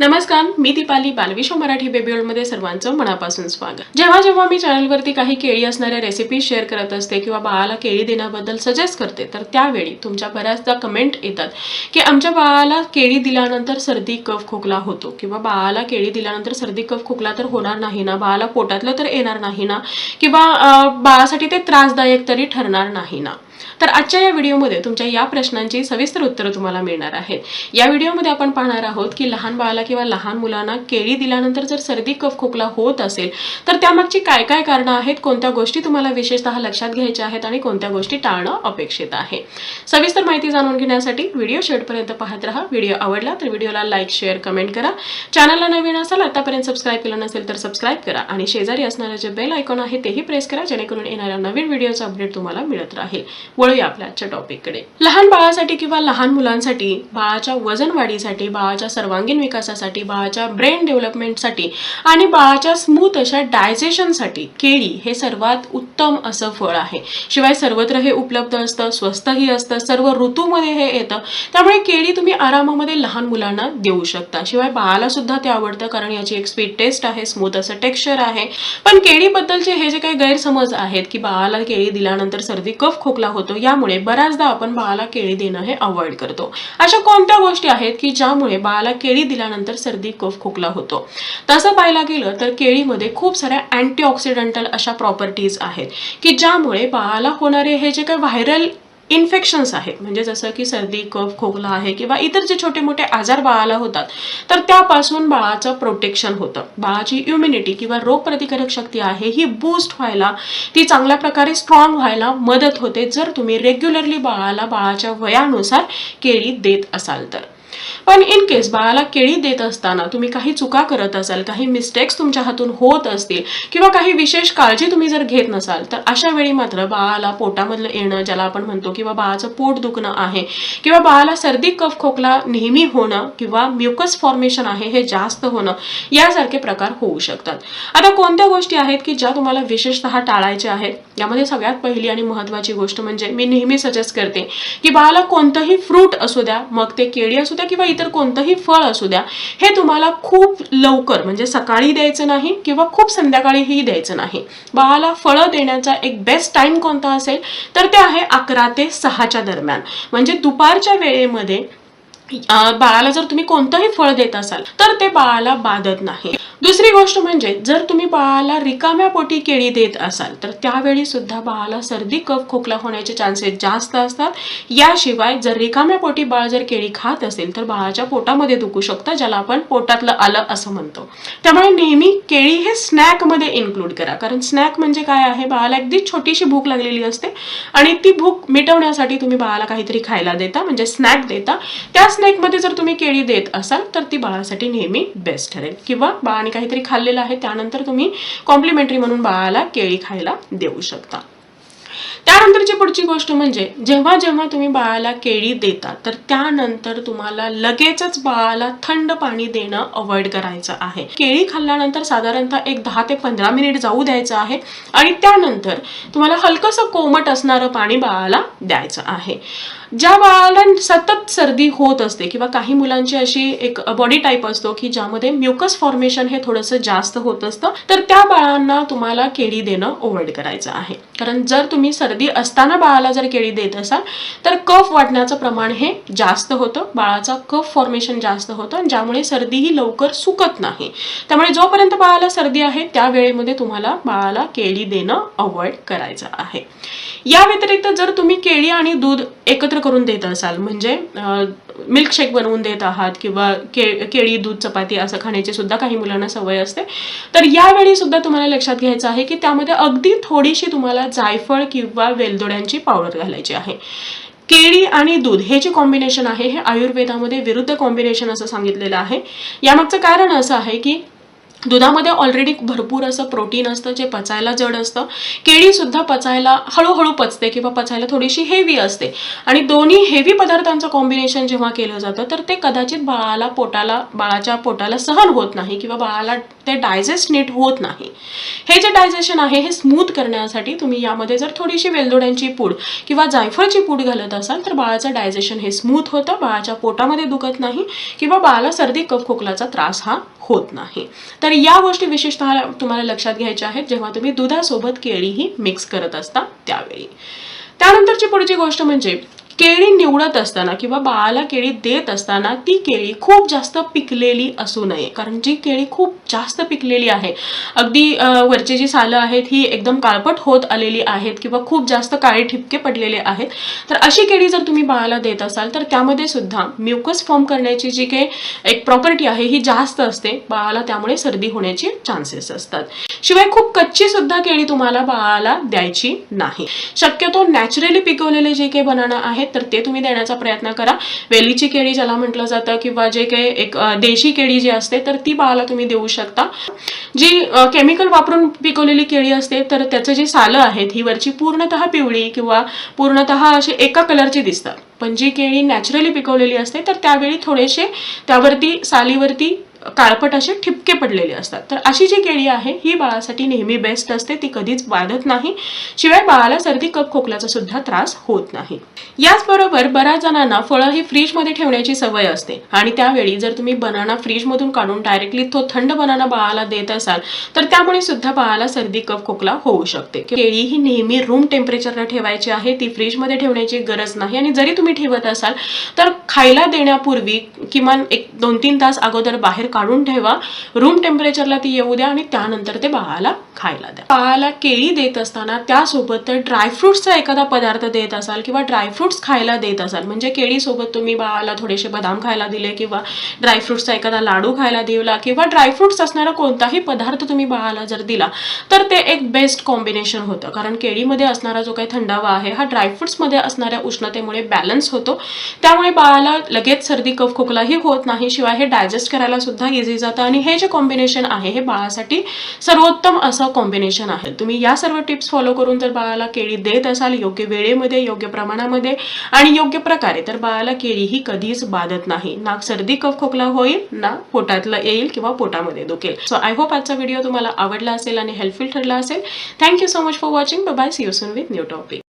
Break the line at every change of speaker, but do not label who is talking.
नमस्कार मी दीपाली बालविश्व मराठी बेबी मध्ये सर्वांचं मनापासून स्वागत. जेव्हा जेव्हा मी चॅनलवरती काही केळी असणाऱ्या रेसिपी शेअर करत असते किंवा बाळाला केळी देण्याबद्दल सजेस्ट करते तर त्यावेळी तुमच्या बऱ्याचदा कमेंट येतात की आमच्या बाळाला केळी दिल्यानंतर सर्दी कफ खोकला होतो किंवा बाळाला केळी दिल्यानंतर सर्दी कफ खोकला तर होणार नाही ना? बाळाला पोटातलं तर येणार नाही ना? किंवा बाळासाठी ते त्रासदायक तरी ठरणार नाही ना? तर आजच्या या व्हिडिओमध्ये तुमच्या या प्रश्नांची सविस्तर उत्तरं तुम्हाला मिळणार आहेत. या व्हिडिओमध्ये आपण पाहणार आहोत की लहान बाळाला किंवा लहान मुलांना केळी दिल्यानंतर जर सर्दी कफ खोकला होत असेल तर त्यामागची काय काय कारणं आहेत कोणत्या गोष्टी तुम्हाला विशेषतः लक्षात घ्यायच्या आहेत आणि कोणत्या गोष्टी टाळणं अपेक्षित आहे? सविस्तर माहिती जाणून घेण्यासाठी व्हिडिओ शेवटपर्यंत पाहत राहा. व्हिडिओ आवडला तर व्हिडिओला लाईक शेअर कमेंट करा. चॅनलला नवीन असाल आतापर्यंत सबस्क्राईब केलं नसेल तर सबस्क्राईब करा आणि शेजारी असणारे जे बेल आयकॉन आहे तेही प्रेस करा जेणेकरून येणाऱ्या नवीन व्हिडिओचा अपडेट तुम्हाला मिळत राहील. वळूया आपल्या आजच्या टॉपिककडे लहान बाळासाठी किंवा लहान मुलांसाठी बाळाच्या वजन वाढीसाठी बाळाच्या सर्वांगीण विकासासाठी बाळाच्या ब्रेन डेव्हलपमेंटसाठी आणि बाळाच्या स्मूथ अशा डायजेशनसाठी केळी हे सर्वात उत्तम असं फळ आहे. शिवाय सर्वत्र हे उपलब्ध असतं स्वस्तही असतं सर्व ऋतूमध्ये हे येतं. त्यामुळे केळी तुम्ही आरामामध्ये लहान मुलांना देऊ शकता. शिवाय बाळाला सुद्धा ते आवडतं कारण याची एक स्वीट टेस्ट आहे स्मूथ असं टेक्स्चर आहे. पण केळीबद्दलचे हे जे काही गैरसमज आहेत की बाळाला केळी दिल्यानंतर सर्दी कफ खोकला होतो यामुळे बऱ्याचदा आपण बाळाला केळी देणं हे अवॉइड करतो. अशा कोणत्या गोष्टी आहेत की ज्यामुळे बाळाला केळी दिल्यानंतर सर्दी कफ खोकला होतो? तसं पाहायला गेलं तर केळीमध्ये खूप साऱ्या अँटीऑक्सिडंटल अशा प्रॉपर्टीज आहेत की ज्यामुळे बाळाला होणारे हे जे काही व्हायरल इन्फेक्शन्स आहेत. म्हणजे जसं की सर्दी कफ खोकला आहे किंवा इतर जे छोटे मोठे आजार बाळाला होतात तर त्यापासून बाळाचं प्रोटेक्शन होतं. बाळाची इम्युनिटी किंवा रोगप्रतिकारक शक्ती आहे ही बूस्ट व्हायला ती चांगल्या प्रकारे स्ट्रॉंग व्हायला मदत होते जर तुम्ही रेग्युलरली बाळाला बाळाच्या वयानुसार केळी देत असाल तर. पण इन केस बाळाला केळी देत असताना तुम्ही काही चुका करत असाल काही मिस्टेक्स तुमच्या हातून होत असतील किंवा काही विशेष काळजी तुम्ही जर घेत नसाल तर अशा वेळी मात्र बाळाला पोटामधलं येणं ज्याला आपण म्हणतो किंवा बाळाचं पोट दुखणं आहे किंवा बाळाला सर्दी कफ खोकला नेहमी होणं किंवा म्युकस फॉर्मेशन आहे हे जास्त होणं यासारखे प्रकार होऊ शकतात. आता कोणत्या गोष्टी आहेत की ज्या तुम्हाला विशेषतः टाळायच्या आहेत? यामध्ये सगळ्यात पहिली आणि महत्वाची गोष्ट म्हणजे मी नेहमी सजेस्ट करते की बाळाला कोणतंही फ्रूट असू द्या मग ते केळी असू द्या किंवा इतर कोणतंही फळ असू द्या हे तुम्हाला खूप लवकर म्हणजे सकाळी द्यायचं नाही किंवा खूप संध्याकाळीही द्यायचं नाही. बाळाला फळं देण्याचा एक बेस्ट टाइम कोणता असेल तर ते आहे अकरा ते सहाच्या दरम्यान. म्हणजे दुपारच्या वेळेमध्ये बाळाला जर तुम्ही कोणतंही फळ देत असाल तर ते बाळाला बाधत नाही. दुसरी गोष्ट म्हणजे जर तुम्ही बाळाला रिकाम्या पोटी केळी देत असाल तर त्यावेळी सुद्धा बाळाला सर्दी कफ खोकला होण्याचे चान्सेस जास्त असतात. याशिवाय जर रिकाम्या पोटी बाळ जर केळी खात असेल तर बाळाच्या पोटामध्ये दुखू शकतं ज्याला आपण पोटातलं आलं असं म्हणतो. त्यामुळे नेहमी केळी हे स्नॅकमध्ये इन्क्लूड करा. कारण स्नॅक म्हणजे काय आहे? बाळाला अगदी छोटीशी भूक लागलेली असते आणि ती भूक मिटवण्यासाठी तुम्ही बाळाला काहीतरी खायला देता म्हणजे स्नॅक देता. त्या स्नॅकमध्ये जर तुम्ही केळी देत असाल तर ती बाळासाठी नेहमी बेस्ट ठरेल. किंवा बाळाने काहीतरी खाल्लेलं आहे त्यानंतर तुम्ही कॉम्प्लिमेंटरी म्हणून बाळाला केळी खायला देऊ शकता. त्यानंतरची पुढची गोष्ट म्हणजे जेव्हा जेव्हा तुम्ही बाळाला केळी देता तर त्यानंतर तुम्हाला लगेचच बाळाला थंड पाणी देणं अवॉइड करायचं आहे. केळी खाल्ल्यानंतर साधारणतः एक दहा ते पंधरा मिनिट जाऊ द्यायचं आहे आणि त्यानंतर तुम्हाला हलकंसं कोमट असणारं पाणी बाळाला द्यायचं आहे. ज्या बाळाला सतत सर्दी होत असते किंवा काही मुलांची अशी एक बॉडी टाईप असतो की ज्यामध्ये म्युकस फॉर्मेशन हे थोडंसं जास्त होत असतं तर त्या बाळांना तुम्हाला केळी देणं अवॉइड करायचं आहे. कारण जर तुम्ही सर्दी असताना बाळाला जर केळी देत असाल तर कफ वाढण्याचं प्रमाण हे जास्त होतं. बाळाचा कफ फॉर्मेशन जास्त होतं आणि ज्यामुळे सर्दी ही लवकर सुकत नाही. त्यामुळे जोपर्यंत बाळाला सर्दी आहे त्या वेळेमध्ये तुम्हाला बाळाला केळी देणं अवॉइड करायचं आहे. या व्यतिरिक्त जर तुम्ही केळी आणि दूध एकत्र करून देत असाल म्हणजे मिल्कशेक बनवून देत आहात किंवा के केळी दूध चपाती असं खाण्याची सुद्धा काही मुलांना सवय असते तर यावेळी सुद्धा तुम्हाला लक्षात घ्यायचं आहे की त्यामध्ये अगदी थोडीशी तुम्हाला जायफळ किंवा वेलदोड्यांची पावडर घालायची आहे. केळी आणि दूध हे जे कॉम्बिनेशन आहे हे आयुर्वेदामध्ये विरुद्ध कॉम्बिनेशन असं सांगितलेलं आहे. यामागचं कारण असं आहे की दुधामध्ये ऑलरेडी भरपूर असं प्रोटीन असतं जे पचायला जड असतं. केळीसुद्धा पचायला हळूहळू पचते किंवा पचायला थोडीशी हेवी असते. आणि दोन्ही हेवी पदार्थांचं कॉम्बिनेशन जेव्हा केलं जातं तर ते कदाचित बाळाला पोटाला बाळाच्या पोटाला सहन होत नाही किंवा बाळाला ते डायजेस्ट नीट होत नाही. हे जे डायजेशन आहे हे स्मूथ करण्यासाठी तुम्ही यामध्ये जर थोडीशी वेलदोड्यांची पूड किंवा जायफळची पूड घालत असाल तर बाळाचं डायजेशन हे स्मूथ होतं. बाळाच्या पोटामध्ये दुखत नाही किंवा बाळाला सर्दी कफ खोकलाचा त्रास हा होत नाही. तर या गोष्टी विशेषतः तुम्हाला लक्षात घ्यायच्या आहेत जेव्हा तुम्ही दुधासोबत केळीही मिक्स करत असता त्यावेळी. त्यानंतरची पुढची गोष्ट म्हणजे केळी निवडत असताना किंवा बाळाला केळी देत असताना ती केळी खूप जास्त पिकलेली असू नये. कारण जी केळी खूप जास्त पिकलेली आहे अगदी वरची जी सालं आहेत ही एकदम काळपट होत आलेली आहेत किंवा खूप जास्त काळे ठिपके पडलेले आहेत तर अशी केळी जर तुम्ही बाळाला देत असाल तर त्यामध्ये सुद्धा म्युकस फॉर्म करण्याची जी काही एक प्रॉपर्टी आहे ही जास्त असते. बाळाला त्यामुळे सर्दी होण्याची चान्सेस असतात. शिवाय खूप कच्ची सुद्धा केळी तुम्हाला बाळाला द्यायची नाही. शक्यतो नॅचरली पिकवलेले जे काही बनाना आहेत तर ते तुम्ही देण्याचा प्रयत्न करा. वेलीची केळी ज्याला म्हटलं जातं किंवा जे काही एक देशी केळी जी असते तर ती बाळाला तुम्ही देऊ शकता. जी केमिकल वापरून पिकवलेली केळी असते तर त्याचं जी सालं आहेत ही वरची पूर्णतः पिवळी किंवा पूर्णतः अशी एका कलरची दिसतात. पण जी केळी नॅचरली पिकवलेली असते तर त्यावेळी थोडेसे त्यावरती सालीवरती काळपट असे ठिपके पडलेले असतात. तर अशी जी केळी आहे ही बाळासाठी नेहमी बेस्ट असते. ती कधीच वाढत नाही. शिवाय बाळाला सर्दी कप खोकल्याचा सुद्धा त्रास होत नाही. याचबरोबर बऱ्याच जणांना फळं ही फ्रीजमध्ये ठेवण्याची सवय असते. आणि त्यावेळी जर तुम्ही बनाना फ्रीजमधून काढून डायरेक्टली तो थंड बनाना बाळाला देत असाल तर त्यामुळे सुद्धा बाळाला सर्दी कप खोकला होऊ शकते. केळी ही नेहमी रूम टेम्परेचरला ठेवायची आहे. ती फ्रीजमध्ये ठेवण्याची गरज नाही. आणि जरी तुम्ही ठेवत असाल तर खायला देण्यापूर्वी किमान एक दोन तीन तास अगोदर बाहेर काढून ठेवा. रूम टेम्परेचरला ती येऊ द्या आणि त्यानंतर ते बाळाला खायला द्या. बाळाला केळी देत असताना त्यासोबत तर ड्रायफ्रुट्सचा एखादा पदार्थ देत असाल किंवा ड्रायफ्रुट्स खायला देत असाल म्हणजे केळीसोबत तुम्ही बाळाला थोडेसे बदाम खायला दिले किंवा ड्रायफ्रुट्सचा एखादा लाडू खायला दिला किंवा ड्रायफ्रुट्स असणारा कोणताही पदार्थ तुम्ही बाळाला जर दिला तर ते एक बेस्ट कॉम्बिनेशन होतं. कारण केळीमध्ये असणारा जो काही थंडावा आहे हा ड्रायफ्रुट्समध्ये असणाऱ्या उष्णतेमुळे बॅलन्स होतो. त्यामुळे बाळाला लगेच सर्दी कफ खोकलाही होत नाही शिवाय हे डायजेस्ट करायला सुद्धा इझी जातं. आणि हे जे कॉम्बिनेशन आहे हे बाळासाठी सर्वोत्तम असं असं कॉम्बिनेशन आहे. तुम्ही या सर्व टिप्स फॉलो करून जर बाळाला केळी देत असाल योग्य वेळेमध्ये योग्य प्रमाणामध्ये आणि योग्य प्रकारे तर बाळाला केळी ही कधीच बाधत नाही. ना सर्दी कफ खोकला होईल ना पोटातलं येईल किंवा पोटामध्ये दुखेल. सो आय होप आजचा व्हिडिओ तुम्हाला आवडला असेल आणि हेल्पफुल ठरला असेल. Thank you so much for watching bye see you soon with new topic